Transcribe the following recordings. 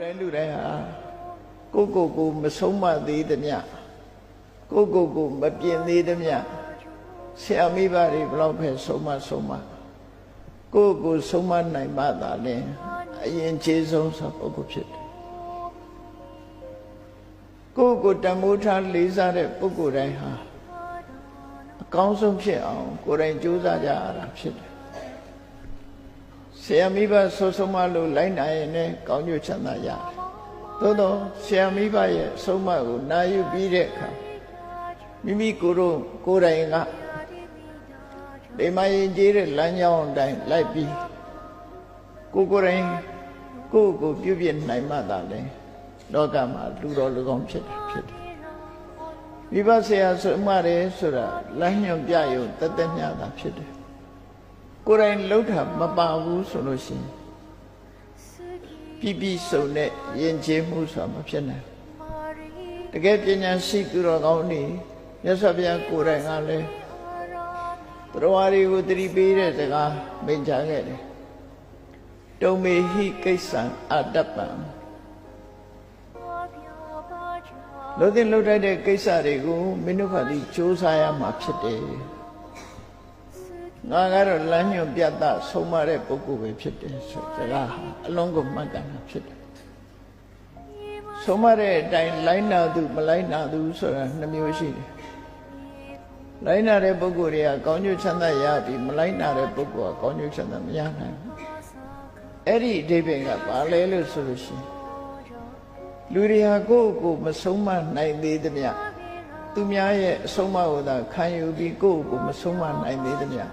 တဲ့လူတိုင်းဟာကိုယ့်ကိုယ်ကိုမဆုံးမသေးသမျှကိုယ့်ကိုယ်ကိုမပြင်သေးသမျှဆရာမိဘတွေဘလောက်ပဲဆုံးမဆုံးမကိုယ့်ကိုယ်ဆုံးမနိုင်မှသာလဲအရင်ခြေဆုံးသောပုဂ္ဂိုလ်ဖြစ်တယ်ကိုယ့်ကိုယ်တမိုးထားလေးစားတဲ့ပုဂ္ဂိုလ်တိုင်းဟာအကောင်းဆုံးဖြစ်အောင်ကိုယ်တိုင်ကြိုးစားကြရတာဖြစ်တယ် ဆရာမိဘဆိုဆုံးမလို့လိုက်နိုင်ရင်လည်းကောင်းကျိုးချမ်းသာရတယ်သို့တော့ဆရာမိဘရဲ့အဆုံးအမကိုနာယူပြီးတဲ့အခါမိမိကိုယ်တို့ကိုယ်တိုင်ကဒီမရင်ကြီးတဲ့လမ်းကြောင်းအတိုင်းလိုက်ပြီးကိုယ်ကိုယ်တိုင်ကိုယ့်ကိုယ်ပြုပြနိုင်မှသာလေလောကမှာလူတော်လူကောင်းဖြစ်တာဖြစ်တယ်မိဘဆရာဆုံးမတယ်ဆိုတာလမ်းညွန်ပြရုံတသက်မြတာဖြစ်တယ် ကိုယ်တိုင်လှုပ်တာမပါဘူးဆိုလို့ရှိရင်ပြပြစုံတဲ့ယဉ်ကျေးမှုဆိုတာမဖြစ်နိုင်ဘူးတကယ်ပညာရှိသူတော်ကောင်းနေမြတ်စွာဘုရားကိုယ်တိုင်ကလည်းတရားဝါတွေကိုတတိပေးတဲ့စကားမိန့်ချခဲ့တယ်တုံမေဟိကိစ္စံအတ္တပံလို့တဲ့လှုပ်တတ်တဲ့ကိစ္စတွေကိုမင်းတို့ကဒီစူးစမ်းရမှာဖြစ်တယ် ငါကတော့လမ်းညွန်ပြတ်သားဆုံးမတဲ့ပုဂ္ဂိုလ်ပဲဖြစ်တယ်ဆိုစကားဟာအလုံးကိုမှတ်ကန်တာဖြစ်တယ်ဆုံးမတဲ့အတိုင်းလိုင်းနာသူမလိုင်းနာသူဆိုတာနှမျိုးရှိတယ်လိုင်းနာတဲ့ပုဂ္ဂိုလ်တွေကကောင်းကျိုးချမ်းသာရပြီးမလိုင်းနာတဲ့ပုဂ္ဂိုလ်ကကောင်းကျိုးချမ်းသာမရနိုင်ဘူးအဲ့ဒီအဓိပ္ပာယ်ကဘာလဲလို့ဆိုလို့ရှိရင်လူတွေဟာကိုယ့်ကိုယ်မဆုံးမနိုင်သေးသမျှသူများရဲ့အဆုံးအမကိုသာခံယူပြီးကိုယ့်ကိုယ်မဆုံးမနိုင်သေးသမျှ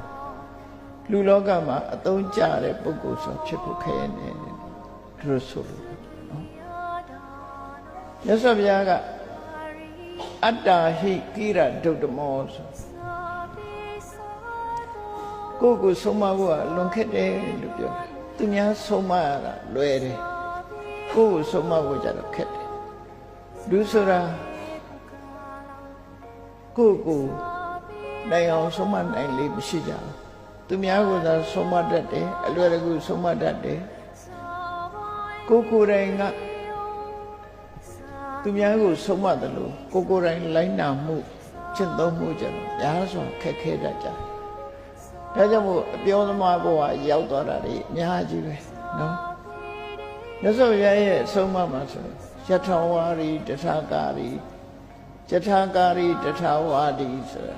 လူလောကမှာအသုံးကျတဲ့ပုဂ္ဂိုလ်ဆိုဖြစ်ဖို့ခဲနေတယ်သူတို့ဆိုလို့နော်မြတ်စွာဘုရားကအတ္တာဟိကိရဒုဒ္ဓမောဆိုကိုယ့်ကိုယ်ဆုံးမဖို့ကလွန်ခက်တယ်လို့ပြောတယ်သူများဆုံးမရတာလွယ်တယ်ကိုယ့်ကိုဆုံးမဖို့ကြတော့ခက်တယ်လူဆိုတာကိုယ့်ကိုနိုင်အောင်ဆုံးမနိုင်လေမရှိကြဘူး သူများကသာဆုံးမတတ်တယ်အလွယ်တကူဆုံးမတတ်တယ်ကိုယ်ကိုယ်တိုင်ကသူများကိုဆုံးမတယ်လို့ကိုယ်ကိုယ်တိုင်လိုက်နာမှုကျင့်သုံးမှုကြတော့များစွာခက်ခဲတတ်ကြတယ်ဒါကြောင့်မို့အပြောသမားဘဝရောက်သွားတာတွေအများကြီးပဲနော်မြတ်စွာဘုရားရဲ့အဆုံးအမမှာဆိုယထာဝါရီတထာကာရီယထာကာရီတထာဝါဒီဆိုတာ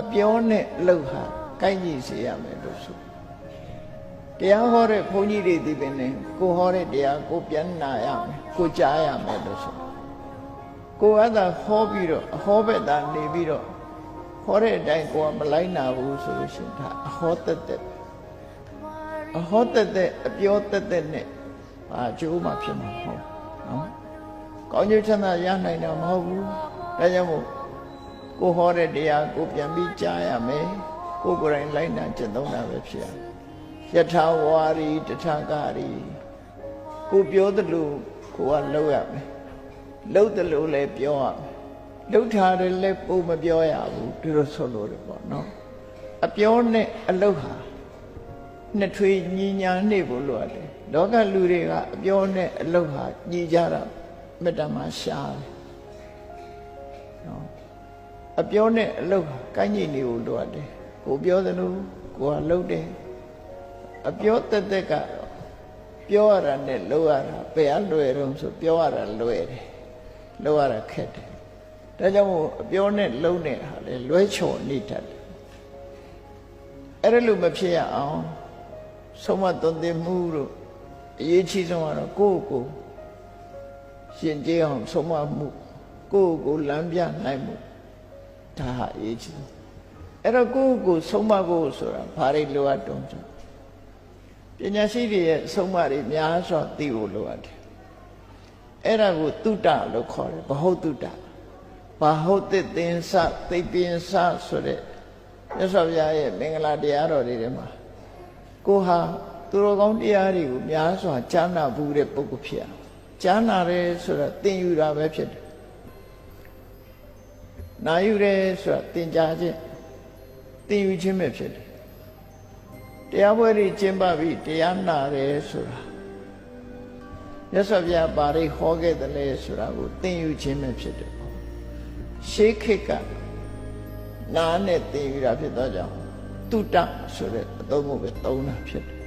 အပြောနဲ့အလုပ်ဟာ ကိုက်ညီစေရမယ်လို့ဆိုတရားဟောတဲ့ဘုန်းကြီးတွေဒီပင်နဲ့ကိုဟောတဲ့တရားကိုပြန်နာရမယ်ကိုကြားရမယ်လို့ဆိုကိုကသာဟောပြီးတော့အဟောဘက်သာနေပြီးတော့ဟောတဲ့အတိုင်းကိုကမလိုက်နာဘူးဆိုလို့ရှိရင်ဒါအဟောတက်တက်အဟောတက်တက်အပြောတက်တက်နဲ့အာကျိုးမှဖြစ်မှာမဟုတ်နော်ကောင်းကျိုးချမ်းသာရနိုင်တာမဟုတ်ဘူးဒါကြောင့်မို့ကိုဟောတဲ့တရားကိုပြန်ပြီးကြားရမယ် ကိုကိုယ်တိုင်လိုက်နာကျင့်သုံးတာပဲဖြစ်ရယထာဝါရီတထာကာရီကိုပြောသလိုကိုကလှုပ်ရမယ်လှုပ်သလိုလည်းပြောရမယ်လှုပ်ထားတယ်လည်းပုံမပြောရဘူးဒီလိုဆိုလို့တယ်ပေါ့နော်အပြောနဲ့အလှုပ်ဟာနှစ်ထွေညီညာနေဖို့လိုရတယ်လောကလူတွေကအပြောနဲ့အလုပ်ဟာညီကြတာမေတ္တာမှာရှားတယ်နော်အပြောနဲ့အလုပ်ဟာကိုင်းညီနေဖို့လိုရတယ် ကိုပြောသလိုကိုကလုပ်တယ်အပြောတက်တက်ကတော့ပြောရတာနဲ့လုပ်ရတာဘယ်အလွယ်တော့ဆိုပြောရတာလွယ်တယ်လုပ်ရတာခက်တယ်ဒါကြောင့်မို့အပြောနဲ့လုံးနေတာလေလွဲချော်နေတတ်တယ်အဲ့ဒါလို့မဖြစ်ရအောင်ဆုံးမသွန်သင်မှုတို့အရေးကြီးဆုံးကတော့ကိုယ့်ကိုရှင်ကျေးအောင်ဆုံးမမှုကိုယ့်ကိုလမ်းပြနိုင်မှုဒါဟာအရေးကြီး အဲ့တော့ကိုယ့်ကိုဆုံးမဖို့ဆိုတာဘာတွေလိုအပ်တုံးဆိုပညာရှိတွေရဲ့ဆုံးမတွေများစွာသိဖို့လိုအပ်တယ်အဲ့ဒါကိုတုတ္တလို့ခေါ်တယ်ဘဟုတ်တုတ္တဘာဟုတ်တဲ့သင်္စသိပ္ပင်္စဆိုတဲ့မြတ်စွာဘုရားရဲ့မင်္ဂလာတရားတော်တွေထဲမှာကိုဟာသူတော်ကောင်းတရားတွေကိုများစွာကြားနာဘူးတဲ့ပုဂ္ဂိုလ်ဖြစ်အောင်ကြားနာတယ်ဆိုတာသင်ယူတာပဲဖြစ်တယ်။နာယူတယ်ဆိုတာသင်ကြားခြင်း သင်ယူခြင်းပဲဖြစ်တယ်။တရားပွဲတွေကျင်းပပြီးတရားနာတယ်ဆိုတာမြတ်စွာဘုရားပါရိဟောခဲ့တယ်လေဆိုတာကိုသင်ယူခြင်းပဲဖြစ်တယ်ရှေးခေတ်ကနားနဲ့သင်ယူတာဖြစ်တော့ကြောင့်တုတ္တဆိုတဲ့အသုံးကိုပဲသုံးတာဖြစ်တယ်